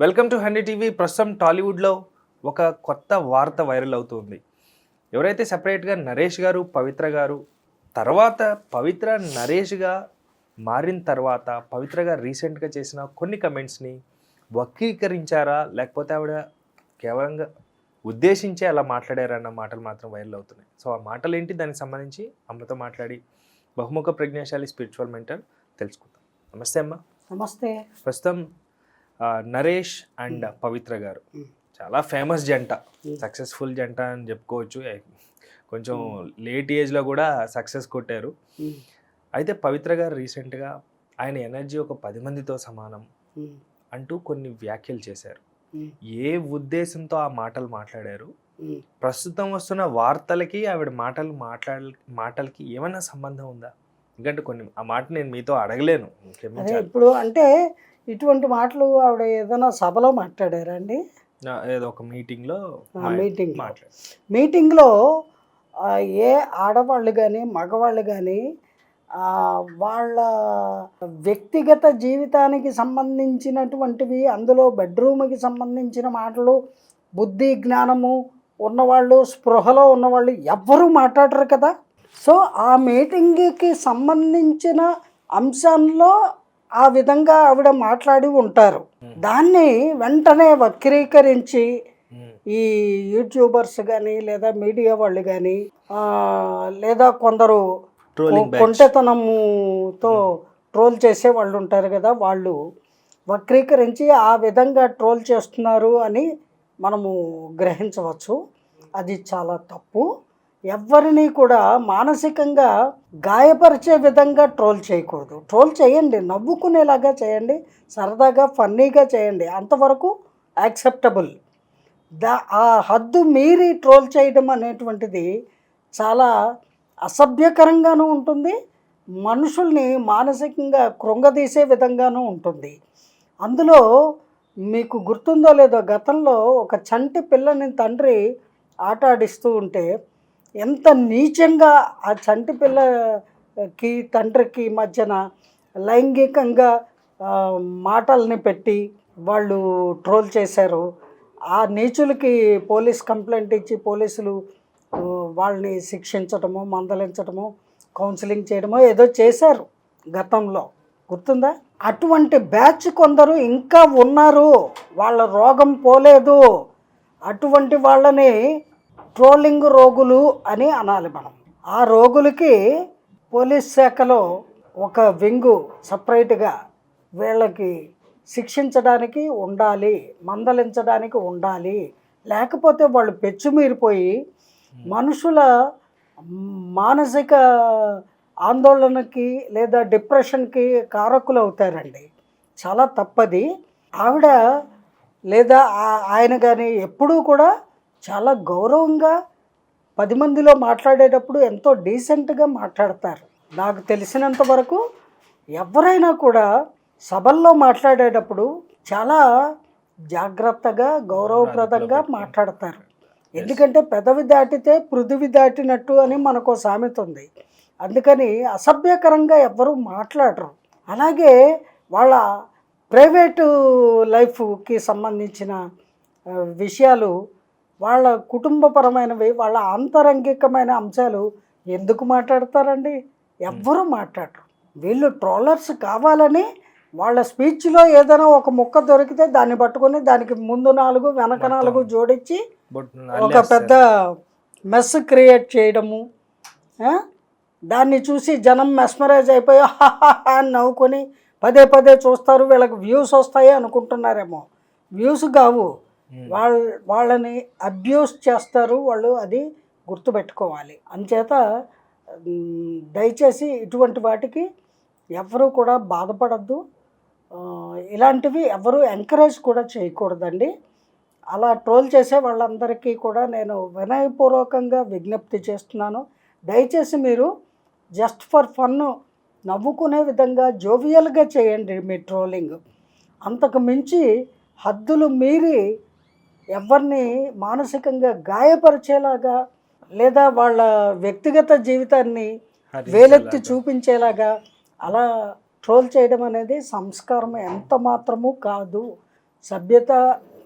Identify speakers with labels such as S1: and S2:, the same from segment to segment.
S1: Welcome to hundred TV. ప్రస్తుతం టాలీవుడ్లో ఒక కొత్త వార్త వైరల్ అవుతుంది. ఎవరైతే సపరేట్గా నరేష్ గారు పవిత్ర గారు తర్వాత పవిత్ర నరేష్గా మారిన తర్వాత పవిత్ర గారు రీసెంట్గా చేసిన కొన్ని కమెంట్స్ని వక్రీకరించారా? లేకపోతే ఆవిడ కేవలంగా ఉద్దేశించి అలా మాట్లాడారన్న మాటలు మాత్రం వైరల్ అవుతున్నాయి. సో ఆ మాటలు ఏంటి దానికి సంబంధించి అమ్మతో మాట్లాడి బహుముఖ ప్రజ్ఞాశాలి స్పిరిచువల్ మెంటర్ తెలుసుకుందాం. నమస్తే అమ్మ.
S2: నమస్తే.
S1: ప్రస్తుతం నరేష్ అండ్ పవిత్ర గారు. చాలా ఫేమస్ జంట. సక్సెస్ఫుల్ జంట అని చెప్పుకోవచ్చు. కొంచెం లేట్ ఏజ్లో కూడా సక్సెస్ కొట్టారు. అయితే పవిత్ర గారు రీసెంట్గా ఆయన ఎనర్జీ ఒక పది మందితో సమానం అంటూ కొన్ని వ్యాఖ్యలు చేశారు. ఏ ఉద్దేశంతో ఆ మాటలు మాట్లాడారు. ప్రస్తుతం వస్తున్న వార్తలకి ఆవిడ మాటలు మాట్లాడ మాటలకి ఏమైనా సంబంధం ఉందా? ఎందుకంటే కొన్ని ఆ మాట నేను మీతో అడగలేను.
S2: ఇప్పుడు అంటే ఇటువంటి మాటలు ఆవిడ ఏదైనా సభలో మాట్లాడారా అండి
S1: నా- ఏదో ఒక మీటింగ్లో
S2: మీటింగ్ మీటింగ్లో. ఏ ఆడవాళ్ళు కానీ మగవాళ్ళు కానీ వాళ్ళ వ్యక్తిగత జీవితానికి సంబంధించినటువంటివి అందులో బెడ్రూమ్కి సంబంధించిన మాటలు బుద్ధి జ్ఞానము ఉన్నవాళ్ళు స్పృహలో ఉన్నవాళ్ళు ఎవ్వరూ మాట్లాడరు కదా? సో ఆ మీటింగ్కి సంబంధించిన అంశంలో ఆ విధంగా ఆవిడ మాట్లాడి ఉంటారు. దాన్ని వెంటనే వక్రీకరించి ఈ యూట్యూబర్స్ కానీ లేదా మీడియా వాళ్ళు కానీ లేదా కొందరు కొంటెతనముతో ట్రోల్ చేసే వాళ్ళు ఉంటారు కదా వాళ్ళు వక్రీకరించి ఆ విధంగా ట్రోల్ చేస్తున్నారు అని మనము గ్రహించవచ్చు. అది చాలా తప్పు. ఎవరిని కూడా మానసికంగా గాయపరిచే విధంగా ట్రోల్ చేయకూడదు. ట్రోల్ చేయండి నవ్వుకునేలాగా చేయండి సరదాగా ఫన్నీగా చేయండి. అంతవరకు యాక్సెప్టబుల్. దా ఆ హద్దు మీరి ట్రోల్ చేయడం అనేటువంటిది చాలా అసభ్యకరంగానూ ఉంటుంది మనుషుల్ని మానసికంగా కృంగదీసే విధంగానూ ఉంటుంది. అందులో మీకు గుర్తుందో లేదో గతంలో ఒక చంటి పిల్లని తండ్రి ఆట ఆడిస్తూ ఉంటే ఎంత నీచంగా ఆ చంటి పిల్లకి తండ్రికి మధ్యన లైంగికంగా మాటల్ని పెట్టి వాళ్ళు ట్రోల్ చేశారు. ఆ నీచులకి పోలీస్ కంప్లైంట్ ఇచ్చి పోలీసులు వాళ్ళని శిక్షించటము మందలించటము కౌన్సిలింగ్ చేయడమో ఏదో చేశారు గతంలో. గుర్తుందా? అటువంటి బ్యాచ్ కొందరు ఇంకా ఉన్నారు. వాళ్ళ రోగం పోలేదు. అటువంటి వాళ్ళని ట్రోలింగ్ రోగులు అని అనాలి మనం. ఆ రోగులకి పోలీస్ శాఖలో ఒక వింగు సపరేట్గా వీళ్ళకి శిక్షించడానికి ఉండాలి మందలించడానికి ఉండాలి. లేకపోతే వాళ్ళు పెచ్చుమీరిపోయి మనుషుల మానసిక ఆందోళనకి లేదా డిప్రెషన్కి కారకులు అవుతారండి. చాలా తప్పది. ఆవిడ లేదా ఆయన కానీ ఎప్పుడూ కూడా చాలా గౌరవంగా పది మందిలో మాట్లాడేటప్పుడు ఎంతో డీసెంట్గా మాట్లాడతారు. నాకు తెలిసినంత వరకు ఎవరైనా కూడా సభల్లో మాట్లాడేటప్పుడు చాలా జాగ్రత్తగా గౌరవప్రదంగా మాట్లాడతారు. ఎందుకంటే పెదవి దాటితే పృథివి దాటినట్టు అని మనకు సామెత ఉంది. అందుకని అసభ్యకరంగా ఎవ్వరూ మాట్లాడరు. అలాగే వాళ్ళ ప్రైవేటు లైఫ్కి సంబంధించిన విషయాలు వాళ్ళ కుటుంబపరమైనవి వాళ్ళ ఆంతరంగికమైన అంశాలు ఎందుకు మాట్లాడతారండి? ఎవ్వరూ మాట్లాడరు. వీళ్ళు ట్రోలర్స్ కావాలని వాళ్ళ స్పీచ్లో ఏదైనా ఒక ముక్క దొరికితే దాన్ని పట్టుకొని దానికి ముందు నాలుగు వెనక నాలుగు జోడించి ఒక పెద్ద మెస్ క్రియేట్ చేయడము? దాన్ని చూసి జనం మెస్మరైజ్ అయిపోయి అని నవ్వుకొని పదే పదే చూస్తారు వీళ్ళకి వ్యూస్ వస్తాయి అనుకుంటున్నారేమో. వ్యూస్ కావు. వాళ్ళ వాళ్ళని అబ్యూస్ చేస్తారు వాళ్ళు అది గుర్తుపెట్టుకోవాలి. అంచేత దయచేసి ఇటువంటి వాటికి ఎవరూ కూడా బాధపడద్దు. ఇలాంటివి ఎవరు ఎంకరేజ్ కూడా చేయకూడదండి. అలా ట్రోల్ చేసే వాళ్ళందరికీ కూడా నేను వినయపూర్వకంగా విజ్ఞప్తి చేస్తున్నాను. దయచేసి మీరు జస్ట్ ఫర్ ఫన్ నవ్వుకునే విధంగా జోవియల్గా చేయండి మీ ట్రోలింగ్. అంతకు మించి హద్దులు మీరి ఎవరిని మానసికంగా గాయపరిచేలాగా లేదా వాళ్ళ వ్యక్తిగత జీవితాన్ని వేలెత్తి చూపించేలాగా అలా ట్రోల్ చేయడం అనేది సంస్కారం ఎంత మాత్రము కాదు. సభ్యత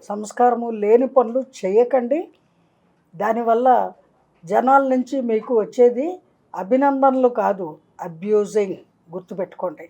S2: సంస్కారము లేని పనులు చేయకండి. దానివల్ల జనాల నుంచి మీకు వచ్చేది అభినందనలు కాదు అబ్యూజింగ్ గుర్తుపెట్టుకోండి.